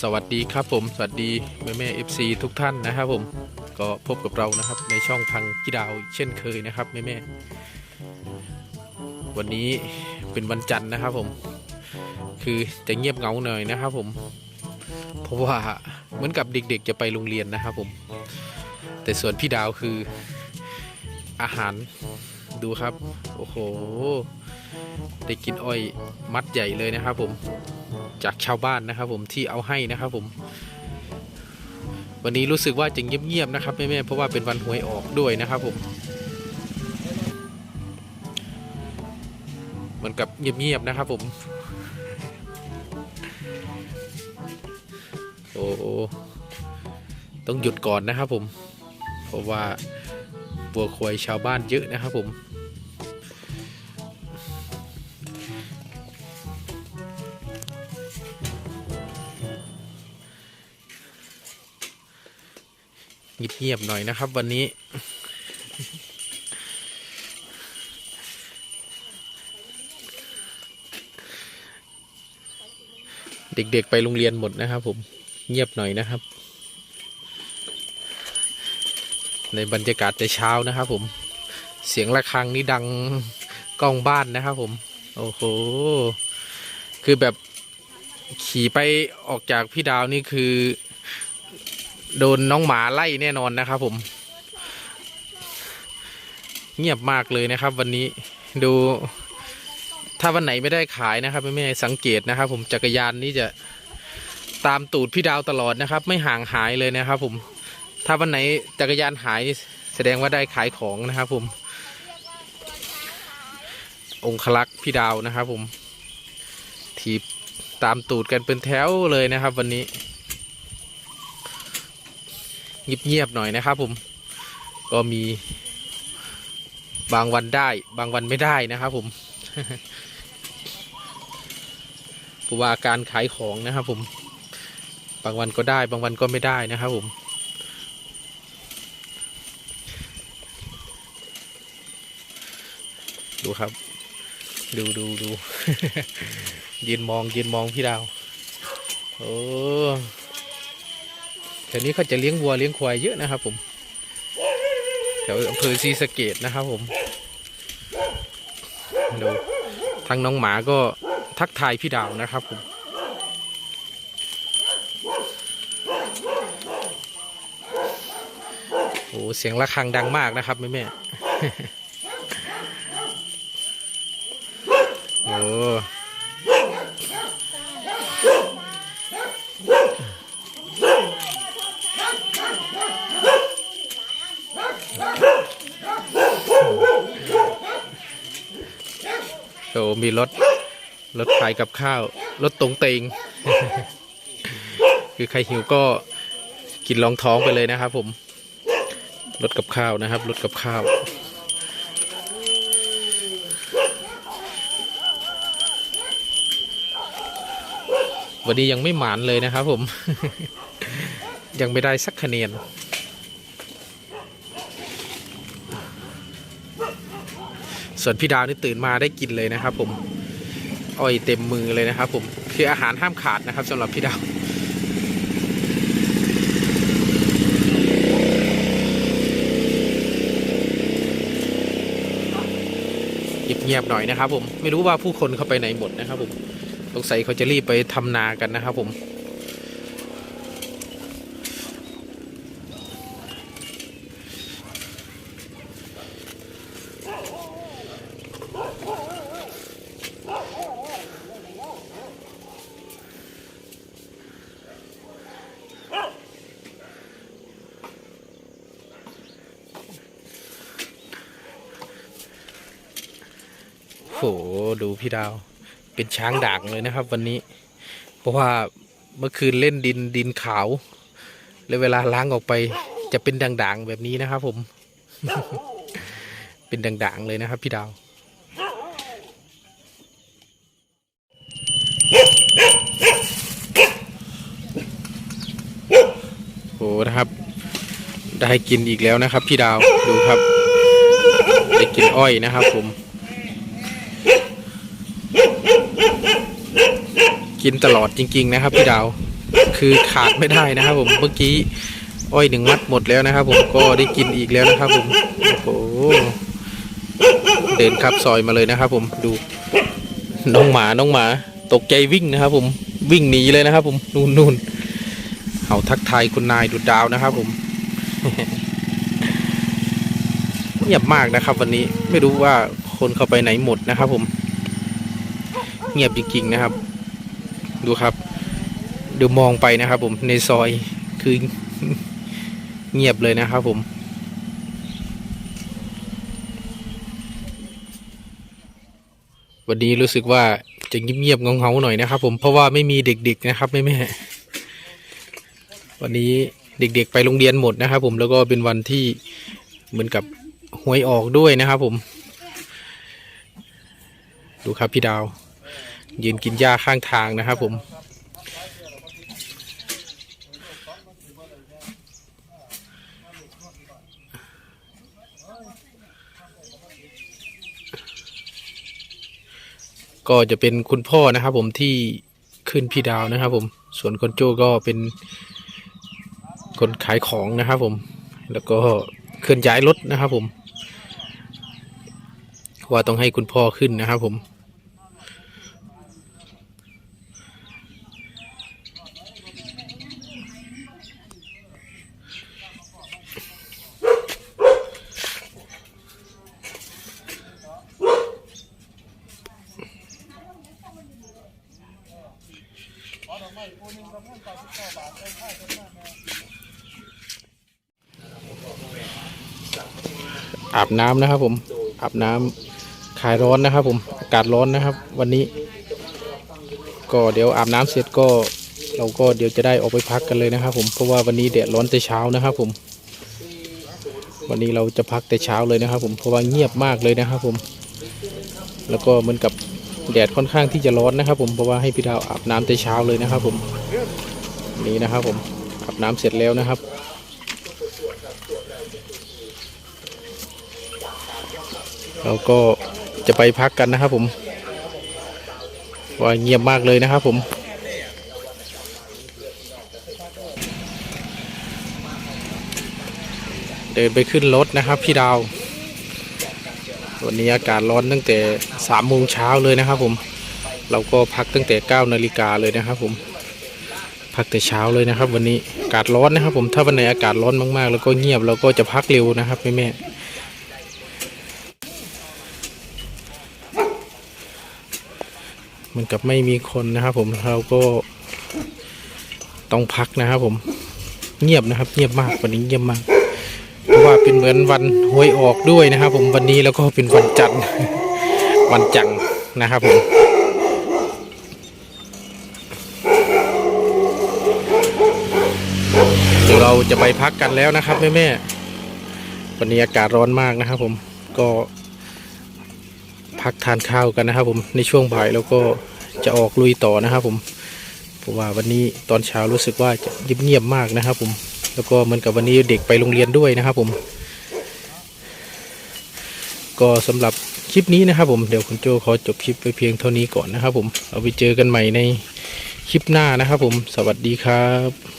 สวัสดีครับผม สวัสดีแม่แม่เอฟซีทุกท่านนะครับผมก็พบกับเรานะครับในช่องพังกีดาวเช่นเคยนะครับแม่แม่วันนี้เป็นวันจันทร์นะครับผม คือจะเงียบเงาหน่อยนะครับผม เพราะว่าเหมือนกับเด็กๆจะไปโรงเรียนนะครับผม แต่ส่วนพี่ดาวคืออาหารดูครับ โอ้โห ได้กินอ้อยมัดใหญ่เลยนะครับผม จากชาวบ้านนะครับ ผมที่เอาให้นะครับ ผม วันนี้รู้สึกว่าจะเงียบๆนะครับแม่ๆเพราะว่าเป็นวันหวยออกด้วยนะครับ ผมเหมือนกับเงียบๆนะครับ ผม โอ้ต้องหยุดก่อนนะครับ ผม เพราะว่าบัวควายชาวบ้านเยอะนะครับ ผม เงียบหน่อยนะครับ วันนี้ เด็กๆไปโรงเรียนหมดนะครับ ผมเงียบหน่อยนะครับ ในบรรยากาศแต่เช้านะครับ ผม เสียงะระฆังนี่ดังกล้องบ้านนะครับ ผม โอ้โห คือแบบขี่ไปออกจากพี่ดาวนี่คือ โดนน้องหมาไล่แน่นอนนะครับ ผม เงียบมากเลยนะครับ วันนี้ดู ถ้าวันไหนไม่ได้ขายนะครับแม่สังเกตนะครับ ผมจักรยานนี่จะตามตูดพี่ดาวตลอดนะครับ ไม่ห่างหายเลยนะครับ ผม ถ้าวันไหนจักรยานหายนี่แสดงว่าได้ขายของนะครับ ผม องคลักษ์พี่ดาวนะครับ ผมถีบตามตูดกันเป็นแถวเลยนะครับ วันนี้ เงียบๆหน่อยนะครับผมก็มี บางวันได้ บางวันไม่ได้นะครับผมเพราะว่าการขายของนะครับผม บางวันก็ได้ บางวันก็ไม่ได้นะครับผมดูครับ ดูดูดูยืนมองยืนมองพี่ดาว โอ้ แถวนี้เขาจะเลี้ยงวัวเลี้ยงควายเยอะนะครับ ผมแถวอำเภอศรีสเกดนะครับ ผมดูทางน้องหมาก็ทักทายพี่ดาวนะครับผมโอ้เสียงะระฆังดังมากนะครับแม่แม่ โอ้โอ้มีรถรถขายกับข้าว รถตรงเตง คือใครหิวก็กินรองท้องไปเลยนะครับผม รถกับข้าวนะครับ รถกับข้าว วันนี้ยังไม่หมานเลยนะครับผม ยังไม่ได้สักคะแนน ส่วนพี่ดาวนี่ตื่นมาได้กินเลยนะครับ ผมอ้อยเต็มมือเลยนะครับ ผมคืออาหารห้ามขาดนะครับสำหรับพี่ดาวเงียบๆหน่อยนะครับ ผมไม่รู้ว่าผู้คนเขาไปไหนหมดนะครับ ผมสงสัยเขาจะรีบไปทำนากันนะครับ ผม โห ดูพี่ดาว เป็นช้างด่างเลยนะครับ วันนี้ เพราะว่าเมื่อคืนเล่นดินดินขาว แล้วเวลาล้างออกไปจะเป็นด่างๆแบบนี้นะครับ ผม เป็นด่างๆเลยนะครับพี่ดาวโหนะครับ ได้กินอีกแล้วนะครับ พี่ดาวดูครับ ได้กินอ้อยนะครับผม กินตลอดจริง ๆ นะครับพี่ดาว คือขาดไม่ได้นะครับ ผมเมื่อกี้อ้อยหนึ่งมัดหมดแล้วนะครับ ผมก็ได้กินอีกแล้วนะครับ ผมโอ้โหเดินขับซอยมาเลยนะครับ ผมดูน้องหมาน้องหมา ตกใจวิ่งนะครับ ผมวิ่งหนีเลยนะครับ ผมนู่นนู่นเอาทักทายคุณนายดูดาวนะครับ ผมเงียบมากนะครับ วันนี้ไม่รู้ว่าคนเข้าไปไหนหมดนะครับ ผม เงียบจริงๆนะครับ ดูครับ เดี๋ยวมองไปนะครับผมในซอยคือเงียบเลยนะครับผมวันนี้รู้สึกว่าจะเงียบๆเงาๆหน่อยนะครับ ผมเพราะว่าไม่มีเด็ก ๆนะครับแม่แม่วันนี้เด็ก ๆ ไปโรงเรียนหมดนะครับ ผมแล้วก็เป็นวันที่เหมือนกับหวยออกด้วยนะครับ ผม ดูครับพี่ดาว ยืนกินหญ้าข้างทางนะครับผม ก็จะเป็นคุณพ่อนะครับผมที่ขึ้นพี่ดาวนะครับผม ส่วนคนโจ้ก็เป็นคนขายของนะครับผม แล้วก็เคลื่อนย้ายรถนะครับผม ว่าต้องให้คุณพ่อขึ้นนะครับผม อาบน้ำนะครับ ผม อาบน้ำคลายร้อนนะครับ ผม อากาศร้อนนะครับ วันนี้ ก็เดี๋ยวอาบน้ำเสร็จก็ เราก็เดี๋ยวจะได้ออกไปพักกันเลยนะครับ ผม เพราะว่าวันนี้แดดร้อนแต่เช้านะครับ ผม วันนี้เราจะพักแต่เช้าเลยนะครับ ผม เพราะว่าเงียบมากเลยนะครับ ผม แล้วก็เหมือนกับ แดดค่อนข้างที่จะร้อนนะครับ ผมเพราะว่าให้พี่ดาวอาบน้ำแต่เช้าเลยนะครับ ผมนี่นะครับ ผมอาบน้ำเสร็จแล้วนะครับเราก็จะไปพักกันนะครับ ผมว่าเงียบมากเลยนะครับ ผมเดินไปขึ้นรถนะครับ พี่ดาว วันนี้อากาศร้อนตั้งแต่สามโมงเช้าเลยนะครับผม เราก็พักตั้งแต่เก้านาฬิกาเลยนะครับ ผม พักแต่เช้าเลยนะครับ วันนี้อากาศร้อนนะครับ ผมถ้าวันไหนอากาศร้อนมากๆ แล้วก็เงียบเราก็จะพักเร็วนะครับแม่แม่ๆมันกับไม่มีคนนะครับ ผมเราก็ต้องพักนะครับ ผมเงียบนะครับ เงียบมากวันนี้เงียบมาก เพราะว่าเป็นเหมือนวันหวยออกด้วยนะครับ ผมวันนี้แล้วก็เป็นวันจันทร์ วันจังนะครับผมเดี๋ยวเราจะไปพักกันแล้วนะครับแม่แม่ๆวันนี้อากาศร้อนมากนะครับผมก็พักทานข้าวกันนะครับ ผมในช่วงบ่ายแล้วก็จะออกลุยต่อนะครับ ผมเพราะว่าวันนี้ตอนเช้ารู้สึกว่าจะเงียบๆมากนะครับ ผม แล้วก็เหมือนกับวันนี้เด็กไปโรงเรียนด้วยนะครับ ผม ก็สำหรับ คลิปนี้นะครับผมเดี๋ยวคุณโจขอจบคลิปไปเพียงเท่านี้ก่อนนะครับผม เอาไปเจอกันใหม่ในคลิปหน้านะครับผม สวัสดีครับ